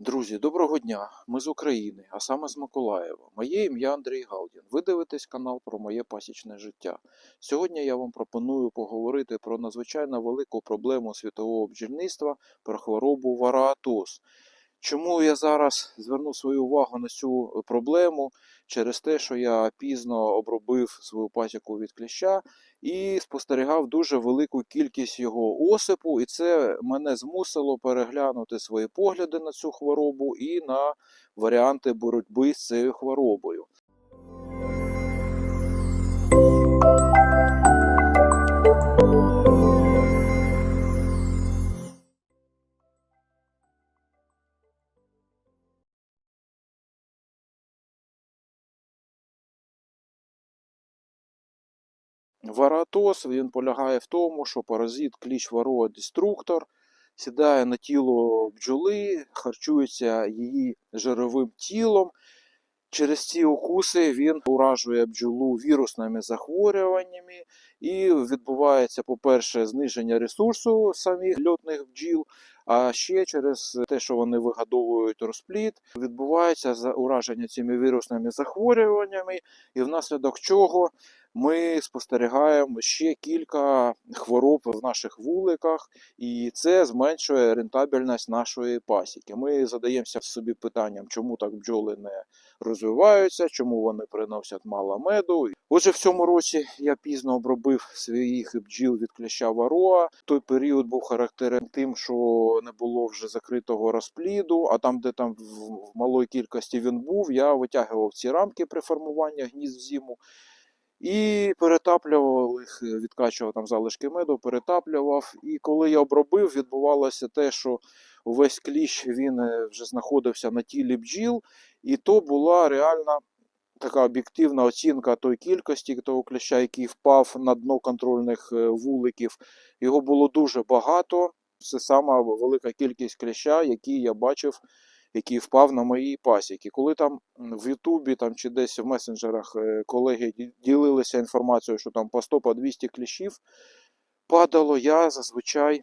Друзі, доброго дня! Ми з України, а саме з Миколаєва. Моє ім'я Андрій Галдін. Ви дивитесь канал про моє пасічне життя. Сьогодні я вам пропоную поговорити про надзвичайно велику проблему світового бджільництва, про хворобу вараатоз. Чому я зараз звернув свою увагу на цю проблему? Через те, що я пізно обробив свою пасіку від кліща і спостерігав дуже велику кількість його осипу, і це мене змусило переглянути свої погляди на цю хворобу і на варіанти боротьби з цією хворобою. Варатоз він полягає в тому, що паразит кліщ варова деструктор сідає на тіло бджоли, харчується її жировим тілом. Через ці укуси він уражує бджолу вірусними захворюваннями, і відбувається, по-перше, зниження ресурсу самих льотних бджіл. А ще через те, що вони вигадовують розплід, відбувається ураження цими вірусними захворюваннями, і внаслідок чого ми спостерігаємо ще кілька хвороб в наших вуликах, і це зменшує рентабельність нашої пасіки. Ми задаємося собі питанням, чому так бджоли не розвиваються, чому вони приносять мало меду. Отже, в цьому році я пізно обробив своїх бджіл від кліща вароа. Той період був характерен тим, що не було вже закритого розпліду, а там, де там в малої кількості він був, я витягував ці рамки при формуванні гнізд в зиму. І перетаплював їх, відкачував там залишки меду, перетаплював. І коли я обробив, відбувалося те, що увесь кліщ він е, вже знаходився на тілі бджіл, і то була реальна така об'єктивна оцінка той кількості того кліща, який впав на дно контрольних е, вуликів. Його було дуже багато. Це сама велика кількість кліща, які я бачив який впав на мої пасіки. Коли там в Ютубі там, чи десь в месенджерах е, колеги ділилися інформацією, що там по 100 по 200 кліщів падало, я зазвичай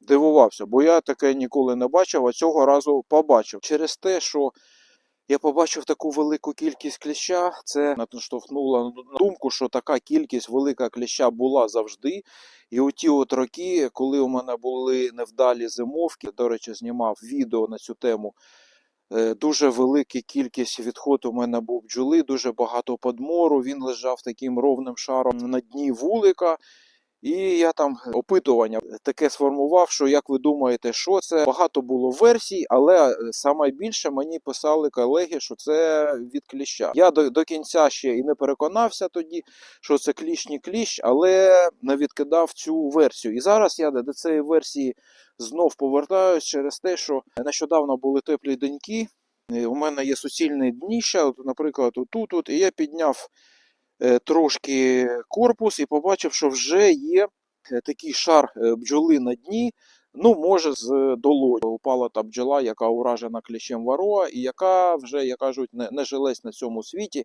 дивувався, бо я таке ніколи не бачив, а цього разу побачив. Через те, що я побачив таку велику кількість кліща, це наштовхнуло на думку, що така кількість велика кліща була завжди. І у ті от роки, коли у мене були невдалі зимовки, до речі, знімав відео на цю тему. Е, Дуже велика кількість відходу у мене був бджоли, дуже багато подмору. Він лежав таким ровним шаром на дні вулика. І я там опитування таке сформував, що як ви думаєте, що це? Багато було версій, але е, саме більше мені писали колеги, що це від кліща. Я до, до кінця ще і не переконався тоді, що це кліщ, кліщ, але не відкидав цю версію. І зараз я до цієї версії знов повертаюсь через те, що нещодавно були теплі деньки. е, У мене є суцільне дніще, наприклад, отут, от, і я підняв е, трошки корпус і побачив, що вже є е, такий шар е, бджоли на дні. Ну, може, з долоні упала та бджола, яка уражена кліщем вароа, і яка вже, як кажуть, не, не жилась на цьому світі.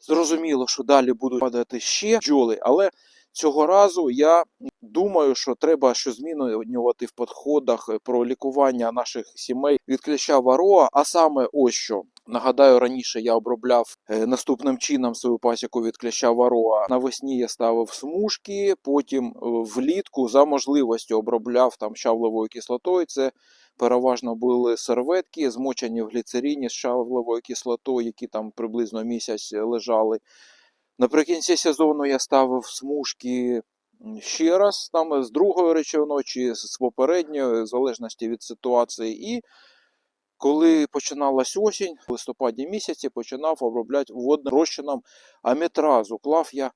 Зрозуміло, що далі будуть падати ще бджоли, але цього разу я думаю, що треба щось змінювати в підходах е, про лікування наших сімей від кліща вароа, а саме ось що. Нагадаю, раніше я обробляв е, наступним чином свою пасіку від кліща вароа. Навесні я ставив смужки, потім е, влітку за можливості обробляв там щавловою кислотою. Це переважно були серветки, змочені в гліцеріні з щавловою кислотою, які там приблизно місяць лежали. Наприкінці сезону я ставив смужки ще раз, там з другої речовиною чи з попередньої, в залежності від ситуації. І коли починалась осінь, в листопаді місяці починав обробляти водним розчином аметразу. Клав я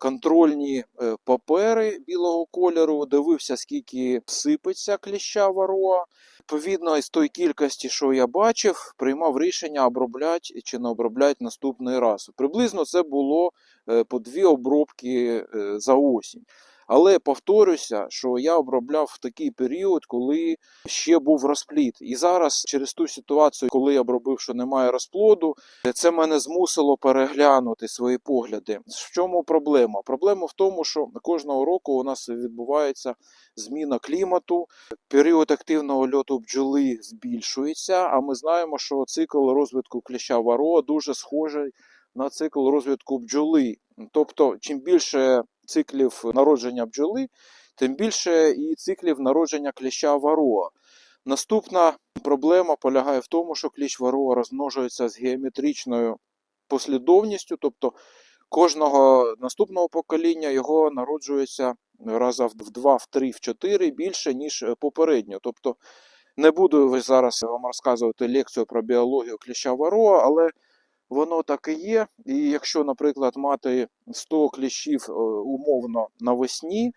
контрольні е, папери білого кольору, дивився, скільки сипеться кліща вароа. Відповідно, із тої кількості, що я бачив, приймав рішення обробляти чи не обробляти наступний раз. Приблизно це було е, по дві обробки е, за осінь. Але повторюся, що я обробляв в такий період, коли ще був розплід. І зараз, через ту ситуацію, коли я обробив, що немає розплоду, це мене змусило переглянути свої погляди. В чому проблема? Проблема в тому, що кожного року у нас відбувається зміна клімату, період активного льоту бджоли збільшується. А ми знаємо, що цикл розвитку кліща варо дуже схожий на цикл розвитку бджоли. Тобто, чим більше циклів народження бджоли, тим більше і циклів народження кліща вароа. Наступна проблема полягає в тому, що кліщ вароа розмножується з геометричною послідовністю, тобто кожного наступного покоління його народжується раза в 2, в 3, в 4 більше, ніж попередньо. Тобто не буду зараз вам розказувати лекцію про біологію кліща вароа, але воно так і є. І якщо, наприклад, мати 100 кліщів е, умовно навесні,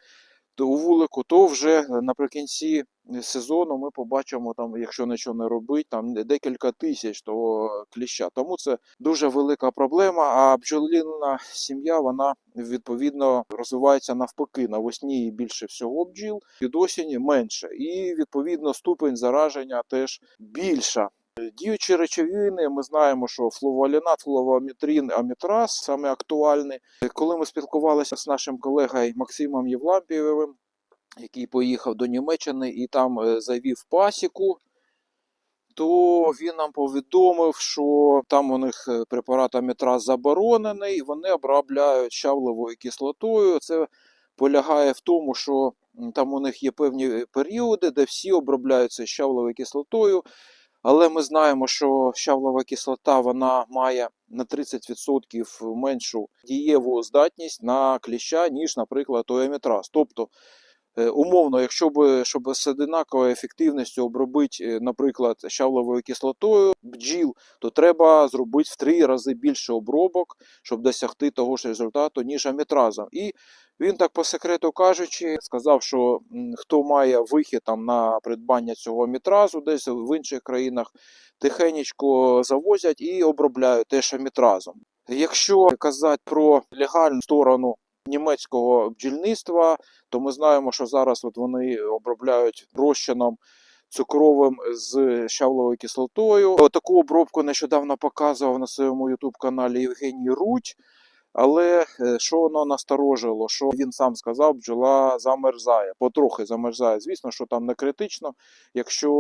то у вулику, то вже наприкінці сезону ми побачимо, там, якщо нічого не робить, там декілька тисяч того кліща. Тому це дуже велика проблема. А бджоліна сім'я вона відповідно розвивається навпаки. Навесні більше всього бджіл, від осені менше. І відповідно ступень зараження теж більша. Діючі речовини, ми знаємо, що флувалінат, флувометрин, амітраз саме актуальні. Коли ми спілкувалися з нашим колегою Максимом Євлампієвим, який поїхав до Німеччини і там е, завів пасіку, то він нам повідомив, що там у них е, препарат амітраз заборонений, вони обробляють щавловою кислотою. Це полягає в тому, що там у них є певні періоди, де всі обробляються щавловою кислотою. Але ми знаємо, що щавлова кислота вона має на 30% меншу дієву здатність на кліща, ніж, наприклад, оемітраз. Тобто, е, умовно, якщо б щоб з одинаковою ефективністю обробити, е, наприклад, щавловою кислотою бджіл, то треба зробити в три рази більше обробок, щоб досягти того ж результату, ніж амітразом. І він так по секрету кажучи, сказав, що хто має вихід там на придбання цього мітразу, десь в інших країнах тихенечко завозять і обробляють теж амітразом. Якщо казати про легальну сторону німецького бджільництва, то ми знаємо, що зараз от вони обробляють розчином цукровим з щавловою кислотою. Таку обробку нещодавно показував на своєму ютуб каналі Євгеній Рудь. Але е, що воно насторожило? Що він сам сказав, бджола замерзає, потрохи замерзає. Звісно, що там не критично. Якщо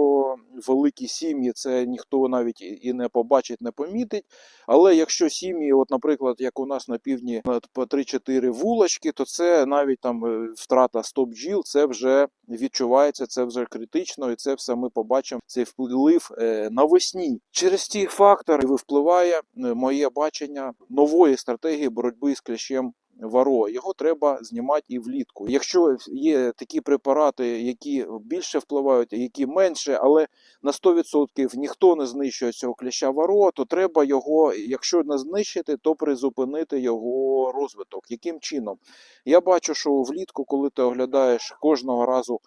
великі сім'ї, це ніхто навіть і не побачить, не помітить. Але якщо сім'ї, от, наприклад, як у нас на півдні по 3-4 вулочки, то це навіть там е, втрата 100 бджіл, це вже відчувається, це вже критично, і це все ми побачимо. Цей вплив е, навесні. Через ті фактори впливає е, моє бачення нової стратегії боротьби з кліщем варо. Його треба знімати і влітку. Якщо є такі препарати, які більше впливають, які менше, але на 100% ніхто не знищує цього кліща варо, то треба його, якщо не знищити, то призупинити його розвиток. Яким чином? Я бачу, що влітку, коли ти оглядаєш кожного разу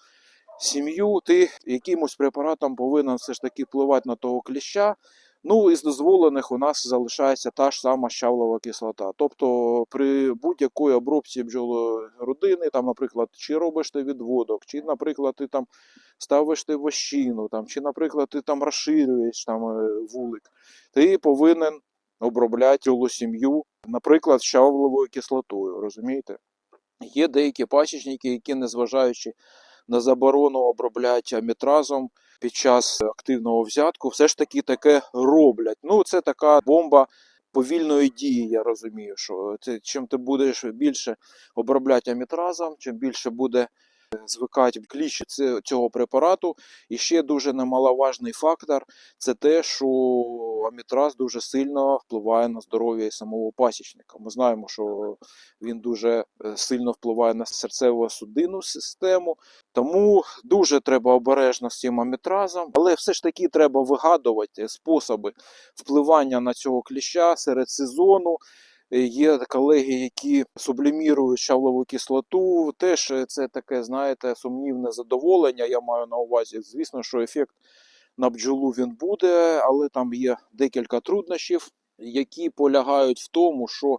сім'ю, ти якимось препаратом повинен все ж таки впливати на того кліща. Ну, із дозволених у нас залишається та ж сама щавлова кислота. Тобто при будь-якій обробці бджолородини, там, наприклад, чи робиш ти відводок, чи, наприклад, ти там ставиш ти вощину, там, чи, наприклад, ти там розширюєш там, е, вулик, ти повинен обробляти сім'ю, наприклад, щавловою кислотою. Розумієте? Є деякі пасічники, які, незважаючи на заборону обробляти амітразом під час активного взятку, все ж таки таке роблять. Ну, це така бомба повільної дії, я розумію, що це, чим ти будеш більше обробляти амітразом, чим більше буде звикати кліщ ці- цього препарату. І ще дуже немаловажний фактор це те, що амітраз дуже сильно впливає на здоров'я самого пасічника. Ми знаємо, що він дуже е, сильно впливає на серцево-судинну систему. Тому дуже треба обережно з цим амітразом, але все ж таки треба вигадувати способи впливання на цього кліща серед сезону. Є колеги, які сублімірують щавлову кислоту. Теж е, це таке, знаєте, сумнівне задоволення. Я маю на увазі. Звісно, що ефект на бджолу він буде, але там є декілька труднощів, які полягають в тому, що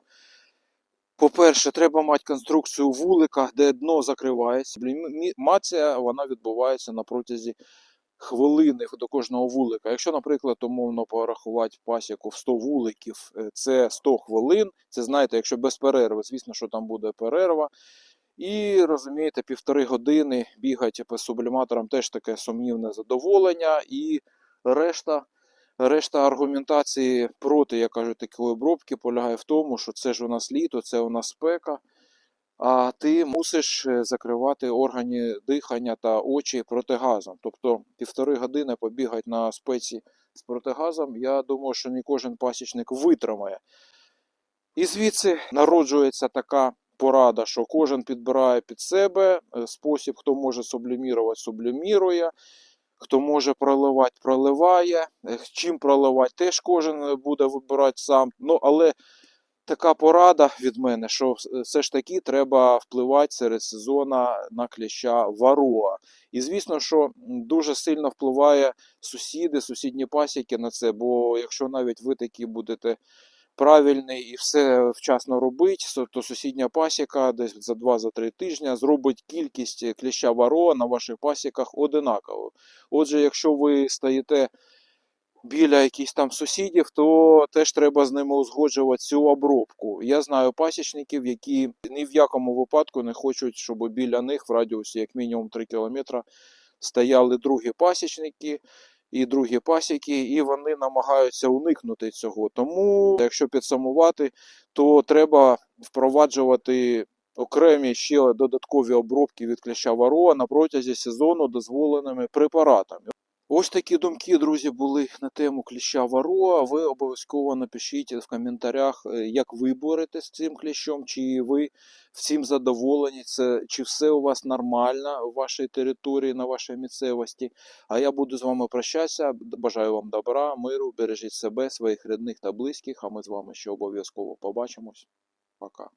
По-перше, треба мати конструкцію вулика, де дно закривається. Сублімація вона відбувається на протязі хвилини до кожного вулика. Якщо, наприклад, умовно порахувати пасіку в 100 вуликів, е, це 100 хвилин. Це знаєте, якщо без перерви, звісно, що там буде перерва. І розумієте, півтори години бігати по субліматорам теж таке сумнівне задоволення. І решта, решта аргументації проти, я кажу, такої обробки полягає в тому, що це ж у нас літо, це у нас спека. А ти мусиш е, закривати органи дихання та очі протигазом. Тобто півтори години побігати на спеці з протигазом, я думаю, що не кожен пасічник витримає. І звідси народжується така порада, що кожен підбирає під себе е, спосіб, хто може сублімірувати, сублімірує, хто може проливати, проливає. Е, Чим проливати, теж кожен буде вибирати сам. Ну, але така порада від мене, що все ж таки треба впливати серед сезона на кліща варуа. І звісно, що дуже сильно впливає сусіди, сусідні пасіки на це, бо якщо навіть ви такі будете правильний і все вчасно робить, то сусідня пасіка десь за 2-3 тижні зробить кількість кліща вароа на ваших пасіках одинаково. Отже, якщо ви стоїте біля якихось там сусідів, то теж треба з ними узгоджувати цю обробку. Я знаю пасічників, які ні в якому випадку не хочуть, щоб біля них в радіусі як мінімум 3 кілометри стояли другі пасічники і другі пасіки, і вони намагаються уникнути цього. Тому, якщо підсумувати, то треба впроваджувати окремі ще додаткові обробки від кліща вароа на протязі сезону дозволеними препаратами. Ось такі думки, друзі, були на тему кліща вароа. Ви обов'язково напишіть в коментарях, е, як ви боретесь з цим кліщом, чи ви всім задоволені, це, чи все у вас нормально в вашій території, на вашій місцевості. А я буду з вами прощатися. Бажаю вам добра, миру, бережіть себе, своїх рідних та близьких. А ми з вами ще обов'язково побачимось. Пока.